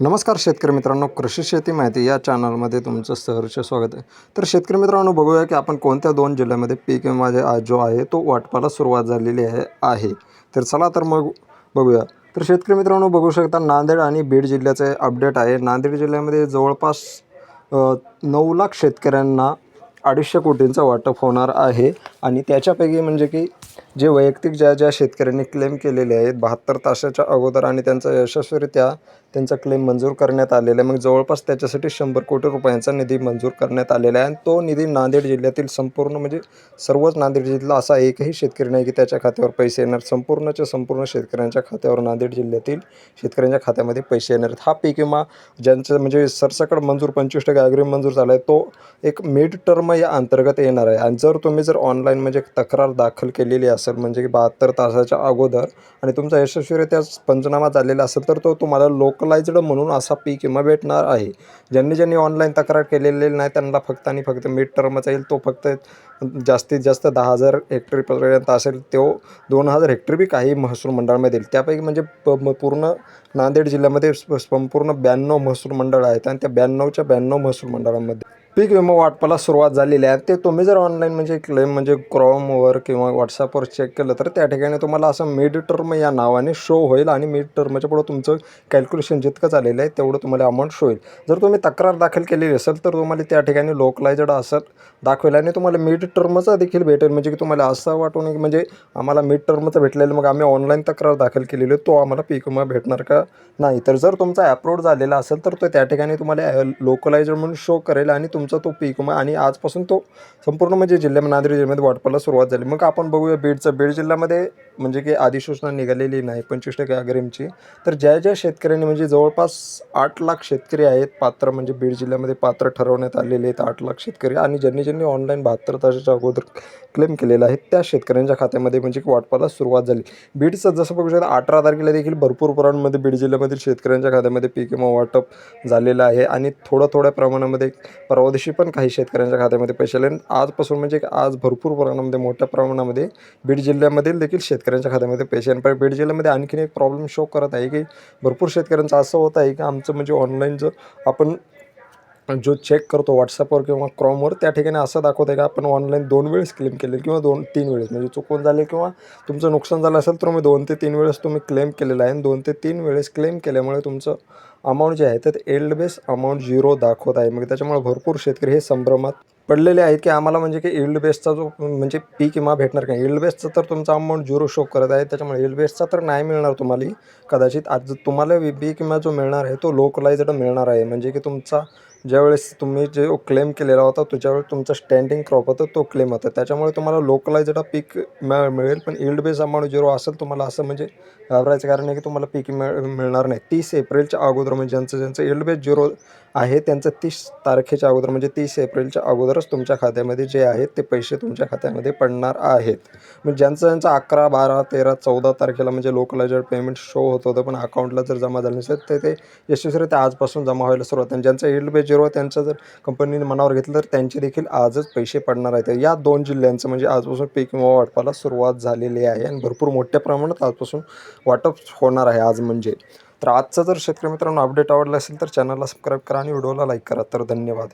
नमस्कार शेतकरी मित्रांनो कृषी शेती माहिती या चॅनलमध्ये तुमचं सहर्ष स्वागत आहे. तर शेतकरी मित्रांनो बघूया की आपण कोणत्या दोन जिल्ह्यामध्ये पीक विमामध्ये आज जो आहे तो वाटपाला सुरुवात झालेली आहे आहे. तर चला तर मग बघूया. तर शेतकरी मित्रांनो बघू शकता नांदेड आणि बीड जिल्ह्याचे अपडेट आहे. नांदेड जिल्ह्यामध्ये जवळपास नऊ लाख शेतकऱ्यांना अडीचशे कोटींचं वाटप होणार आहे. आणि त्याच्यापैकी म्हणजे की जे वैयक्तिक ज्या ज्या शेतकऱ्यांनी क्लेम केलेले आहेत बहात्तर तासाच्या अगोदर आणि त्यांचा यशस्वीरित्या त्यांचा क्लेम मंजूर करण्यात आलेला आहे. मग जवळपास त्याच्यासाठी शंभर कोटी रुपयांचा निधी मंजूर करण्यात आलेला आहे. आणि तो निधी नांदेड जिल्ह्यातील संपूर्ण म्हणजे सर्वच नांदेड जिल्हा असा एकही शेतकरी नाही की त्याच्या खात्यावर पैसे येणार. संपूर्णच्या संपूर्ण शेतकऱ्यांच्या खात्यावर नांदेड जिल्ह्यातील शेतकऱ्यांच्या खात्यामध्ये पैसे येणार हा पीक विमा ज्यांचं म्हणजे सरसकट मंजूर पंचवीस टक्के अग्रिम मंजूर झाला आहे तो एक मिड टर्म या अंतर्गत येणार आहे. आणि जर तुम्ही जर ऑनलाईन म्हणजे तक्रार दाखल केलेली असेल म्हणजे की बहात्तर तासाच्या अगोदर आणि तुमचा यशस्वीरित्या पंचनामा झालेला असेल तर तो तुम्हाला लोकलाइज्ड म्हणून असा पी किंवा भेटणार आहे. ज्यांनी ज्यांनी ऑनलाईन तक्रार केलेली नाही त्यांना फक्त आणि फक्त मिड टर्मचा येईल तो फक्त जास्तीत जास्त दहा हजार हेक्टरीपर्यंत असेल तो दोन हजार हेक्टर बी काही महसूल मंडळामध्ये येईल. त्यापैकी म्हणजे प पूर्ण नांदेड जिल्ह्यामध्ये संपूर्ण ब्याण्णव महसूल मंडळ आहेत आणि त्या ब्याण्णवच्या ब्याण्णव महसूल मंडळामध्ये पीक विमा वाटपाला सुरुवात झालेली आहे. ते तुम्ही जर ऑनलाईन म्हणजे क्लेम म्हणजे क्रॉमवर किंवा व्हॉट्सअपवर चेक केलं तर त्या ठिकाणी तुम्हाला असं मिड टर्म या नावाने शो होईल आणि मिड टर्मच्या पुढं तुमचं कॅल्क्युलेशन जितकं झालेलं आहे तेवढं तुम्हाला अमाऊंट शो होईल. जर तुम्ही तक्रार दाखल केलेली असेल तर तुम्हाला त्या ठिकाणी लोकलायजड असं दाखवेल आणि तुम्हाला मिड टर्मचा देखील भेटेल. म्हणजे की तुम्हाला असं वाटून की म्हणजे आम्हाला मिड टर्मचं भेटलेलं मग आम्ही ऑनलाईन तक्रार दाखल केलेली तो आम्हाला पीक विमा भेटणार का? नाही. तर जर तुमचा ॲप्रोड झालेला असेल तर तो त्या ठिकाणी तुम्हाला लोकलायजड म्हणून शो करेल आणि तुम तुमचा तो पीक मग आणि आजपासून तो संपूर्ण म्हणजे जिल्ह्यामध्ये नांदेड जिल्ह्यामध्ये वाटपाला सुरुवात झाली. मग आपण बघूया बीडचं. बीड जिल्ह्यामध्ये म्हणजे की अधिसूचना निघालेली नाही पंचवीस टक्के अग्रिमची. तर ज्या ज्या शेतकऱ्यांनी म्हणजे जवळपास आठ लाख शेतकरी आहेत पात्र म्हणजे बीड जिल्ह्यामध्ये पात्र ठरवण्यात आलेले आहेत आठ लाख शेतकरी आणि ज्यांनी ज्यांनी ऑनलाईन बहात्तर तासाच्या अगोदर क्लेम केलेला आहे त्या शेतकऱ्यांच्या खात्यामध्ये म्हणजे की वाटपाला सुरुवात झाली. बीडचं जसं बघू शकता अठरा तारखेला देखील भरपूर प्रमाणामध्ये बीड जिल्ह्यामधील शेतकऱ्यांच्या खात्यामध्ये पीक विमा वाटप झालेलं आहे आणि थोडं थोड्या प्रमाणामध्ये परवा दिवशी पण काही शेतकऱ्यांच्या खात्यामध्ये पैसे आले. आजपासून म्हणजे आज भरपूर प्रमाणामध्ये मोठ्या प्रमाणामध्ये बीड जिल्ह्यामधील देखील शेतकऱ्यांच्या खात्यामध्ये पैसे आणि पण बीड जिल्ह्यामध्ये आणखीन एक प्रॉब्लेम शो करत आहे की भरपूर शेतकऱ्यांचं असं होत आहे की आमचं म्हणजे ऑनलाईन जर आपण जो चेक करतो व्हॉट्सअपवर किंवा क्रॉमवर त्या ठिकाणी असं दाखवत आहे का आपण ऑनलाईन दोन वेळेस क्लेम केले किंवा दोन तीन वेळेस. म्हणजे चुकून झाले किंवा तुमचं नुकसान झालं असेल तर तुम्ही दोन ते तीन वेळेस तुम्ही क्लेम केलेलं आहे. आणि दोन ते तीन वेळेस क्लेम केल्यामुळे तुमचं अमाऊंट जे आहे तर एल्ड बेस अमाऊंट झिरो दाखवत आहे. मग त्याच्यामुळे भरपूर शेतकरी हे संभ्रमात पडलेले आहेत की आम्हाला म्हणजे की इल्ड बेसचा जो म्हणजे पीक किंवा भेटणार नाही. इल्ड बेसचा तर तुमचा अमाऊंट झिरो शो करत आहे. त्याच्यामुळे इल्ड बेसचा तर नाही मिळणार तुम्हाला. कदाचित आज तुम्हाला बी किंवा जो मिळणार आहे तो लोकलाइज्ड मिळणार आहे. म्हणजे की तुमचा ज्यावेळेस तुम्ही जे क्लेम केलेला होता तो ज्यावेळेस तुमचा स्टँडिंग क्रॉप होता तो क्लेम होता. त्याच्यामुळे तुम्हाला लोकलाइज्ड पीक मिळ मिळेल पण इल्ड बेस अमाऊंट झिरो असेल तुम्हाला असं म्हणजे घाबरायचं कारण आहे की तुम्हाला पीक मिळ मिळणार नाही. तीस एप्रिलच्या अगोदर म्हणजे ज्यांचं ज्यांचं इल्ड बेस झिरो आहे त्यांचं तीस तारखेच्या अगोदर म्हणजे तीस एप्रिलच्या अगोदरच तुमच्या खात्यामध्ये जे आहेत ते पैसे तुमच्या खात्यामध्ये पडणार आहेत. म्हणजे ज्यांचं ज्यांचं अकरा बारा तेरा चौदा तारखेला म्हणजे लोकलाइज्ड पेमेंट शो होत होतं पण अकाउंटला जर जमा झालं नसेल तर ते यशस्वीरित्या आजपासून जमा व्हायला सुरुवात. आणि ज्यांचं इल्ड बेस जेव्हा त्यांचं जर कंपनीने मनावर घेतलं तर त्यांचे देखील आजच पैसे पडणार आहेत. या दोन जिल्ह्यांचं म्हणजे आजपासून पीक विमा वाटपाला सुरुवात झालेली आहे आणि भरपूर मोठ्या प्रमाणात आजपासून वाटप होणार आहे आज म्हणजे. तर आजचं जर शेतकरी मित्रांनो अपडेट आवडला असेल तर चॅनलला सबस्क्राईब करा आणि व्हिडिओला लाईक करा. तर धन्यवाद.